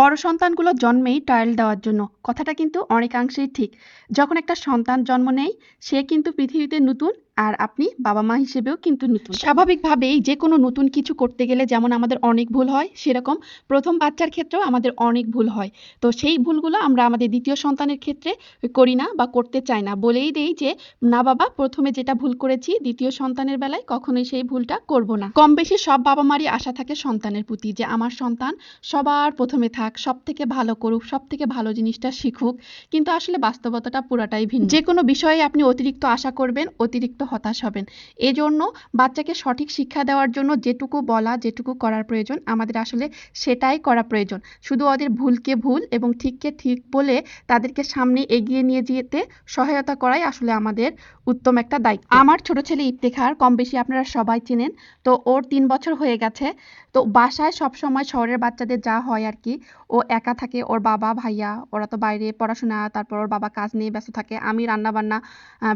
বড় সন্তানগুলো জন্মেই ট্রায়াল দেওয়ার জন্য। কথাটা কিন্তু অনেকাংশেই ঠিক। যখন একটা সন্তান জন্ম নেয়, সে কিন্তু পৃথিবীতে নতুন আর আপনি বাবা মা হিসেবেও কিন্তু নতুন। স্বাভাবিকভাবেই যে কোনো নতুন কিছু করতে গেলে যেমন আমাদের অনেক ভুল হয়, সেরকম প্রথম বাচ্চার ক্ষেত্রেও আমাদের অনেক ভুল হয়। তো সেই ভুলগুলো আমরা আমাদের দ্বিতীয় সন্তানের ক্ষেত্রে করি না বা করতে চাই না। বলেই দেই যে, না বাবা, প্রথমে যেটা ভুল করেছি দ্বিতীয় সন্তানের বেলায় কখনোই সেই ভুলটা করব না। কম বেশি সব বাবা মারই আশা থাকে সন্তানের প্রতি যে, আমার সন্তান সবার প্রথমে থাক সব থেকে ভালো করুক সব থেকে ভালো জিনিসটা শিখুক। কিন্তু আসলে বাস্তবতাটা পুরাটাই ভিন্ন। যে কোনো বিষয়ে আপনি অতিরিক্ত আশা করবেন, অতিরিক্ত হতাশ হবেন। এজন্য বাচ্চাকে সঠিক শিক্ষা দেওয়ার জন্য যেটুকু বলা, যেটুকু করার প্রয়োজন, আমাদের আসলে সেটাই করা প্রয়োজন। শুধু ওদের ভুলকে ভুল এবং ঠিককে ঠিক বলে তাদেরকে সামনে এগিয়ে নিয়ে যেতে সহায়তা করাই আসলে আমাদের উত্তম একটা দায়িত্ব। আমার ছোট ছেলে ইফতেখার, কম বেশি আপনারা সবাই চেনেন। তো ওর তিন বছর হয়ে গেছে। তো বাসায় সব সময় শহরের বাচ্চাদের যা হয় আর কি, ও একা থাকে। ওর বাবা, ভাইয়া, ওরা তো বাইরে পড়াশোনা, তারপর ওর বাবা কাজ নিয়ে ব্যস্ত থাকে। আমি রান্না বান্না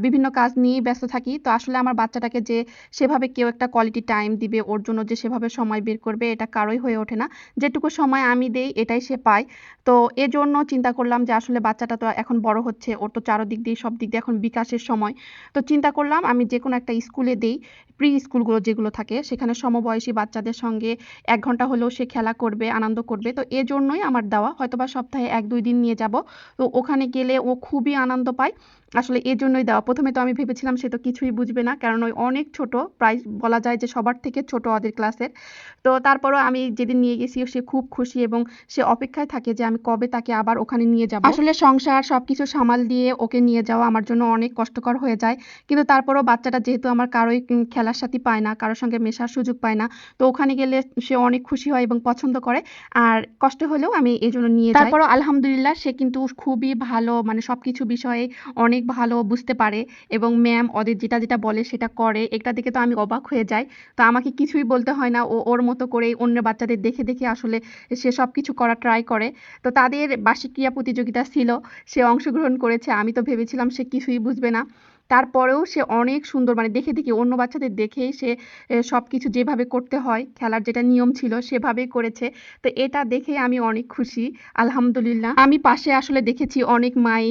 বিভিন্ন কাজ নিয়ে ব্যস্ত থাকি। তো আসলে আমার বাচ্চাটাকে যে সেভাবে কেউ একটা কোয়ালিটি টাইম দিবে, ওর জন্য যে সেভাবে সময় বের করবে, এটা কারোই হয়ে ওঠে না। যেটুকু সময় আমি দেই, এটাই সে পায়। তো এজন্য চিন্তা করলাম যে আসলে বাচ্চাটা তো এখন বড় হচ্ছে, ওর তো চারদিক দিয়ে, সব দিক দিয়ে এখন বিকাশের সময়। তো চিন্তা করলাম আমি যে কোনো একটা স্কুলে দেই প্রি স্কুলগুলো যেগুলো থাকে, সেখানে সমবয়সী বাচ্চাদের সঙ্গে এক ঘণ্টা হলেও সে খেলা করবে, আনন্দ করবে। তো এজন্যই আমার দেওয়া, হয়তোবা সপ্তাহে এক দুই দিন নিয়ে যাব। তো ওখানে গেলে ও খুবই আনন্দ পায়। আসলে এজন্যই দেওয়া। প্রথমে তো আমি ভেবেছিলাম সে তো কিছুই বুঝবে না, কারণ ওই অনেক ছোট, প্রায় বলা যায় যে সবার থেকে ছোট ওদের ক্লাসের। তো তারপরও আমি যেদিন নিয়ে গেছি, সে খুব খুশি এবং সে অপেক্ষায় থাকে যে আমি কবে তাকে আবার ওখানে নিয়ে যাব। আসলে সংসার সবকিছু সামাল দিয়ে ওকে নিয়ে যাওয়া আমার জন্য অনেক কষ্টকর হয়ে যায়। কিন্তু তারপরও বাচ্চাটা যেহেতু আমার কারোই খেলার সাথী পায় না, কারোর সঙ্গে মেশার সুযোগ পায় না, তো ওখানে গেলে সে অনেক খুশি হয় এবং পছন্দ করে। আর কষ্ট হলেও আমি এই জন্য নিয়ে যাই। তারপরও আলহামদুলিল্লাহ সে কিন্তু খুবই ভালো মানে সবকিছু বিষয়ে অনেক ভালো বুঝতে পারে এবং ম্যাম ওদের যেটা যেটা বলে সেটা করে এটা দেখে তো আমি অবাক হয়ে যাই। তো আমাকে কিছুই বলতে হয় না, ও ওর মতো করেই অন্য বাচ্চাদের দেখে দেখে আসলে সে সব কিছু করা ট্রাই করে। তো তাদের বার্ষিক ক্রীড়া প্রতিযোগিতা ছিল, সে অংশগ্রহণ করেছে। আমি তো ভেবেছিলাম সে কিছুই বুঝবে না। তারপরেও সে অনেক সুন্দর মানে দেখে দেখে অন্য বাচ্চাদের দেখেই সে সব কিছু যেভাবে করতে হয়, খেলার যেটা নিয়ম ছিল সেভাবেই করেছে। তো এটা দেখে আমি অনেক খুশি, আলহামদুলিল্লাহ। আমি পাশে আসলে দেখেছি অনেক মাই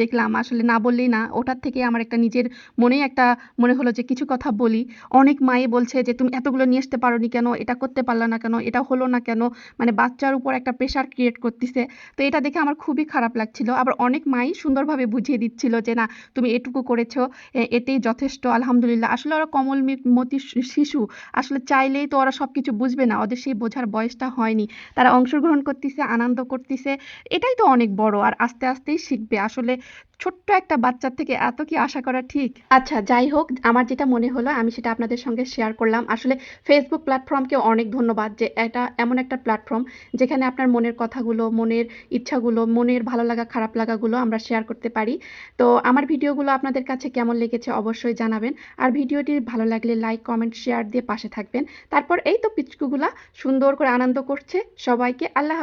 দেখলাম আসলে না বললেই না, ওটার থেকে আমার একটা নিজের মনেই একটা মনে হলো যে কিছু কথা বলি। অনেক মাই বলছে যে, তুমি এতগুলো নিয়ে আসতে পারোনি কেন? এটা করতে পারল না কেন? এটা হলো না কেন? মানে বাচ্চার উপর একটা প্রেশার ক্রিয়েট করতেছে। তো এটা দেখে আমার খুবই খারাপ লাগছিল। আবার অনেক মাই সুন্দরভাবে বুঝিয়ে দিচ্ছিল যে, না, তুমি এটুকু করেছ এ- এতেই যথেষ্ট, আলহামদুলিল্লাহ। আসলে ওরা কমল মতি শিশু। আসলে চাইলেই তো ওরা সব কিছু বুঝবে না, ওদের সেই বোঝার বয়সটা হয়নি। তারা অংশগ্রহণ করতেছে, আনন্দ করতেছে, এটাই তো অনেক বড়, আর আস্তে আস্তেই শিখবে। আসলে ছোট্ট একটা বাচ্চার থেকে এত কি আশা করা ঠিক? আচ্ছা যাই হোক, আমার যেটা মনে হলো, আমি সেটা আপনাদের সঙ্গে শেয়ার করলাম। আসলে ফেসবুক প্ল্যাটফর্মকে অনেক ধন্যবাদ যে এটা এমন একটা প্ল্যাটফর্ম যেখানে আপনার মনের কথাগুলো, মনের ইচ্ছাগুলো, মনের ভালো লাগা, খারাপ লাগাগুলো আমরা শেয়ার করতে পারি। তো আমার ভিডিওগুলো আপনাদের কাছে কেমন লেগেছে অবশ্যই জানাবেন। আর ভিডিওটি ভালো লাগলে লাইক কমেন্ট শেয়ার দিয়ে পাশে থাকবেন। তারপর এই তো পিচকুগুলা সুন্দর করে আনন্দ করছে সবাইকে। আল্লাহ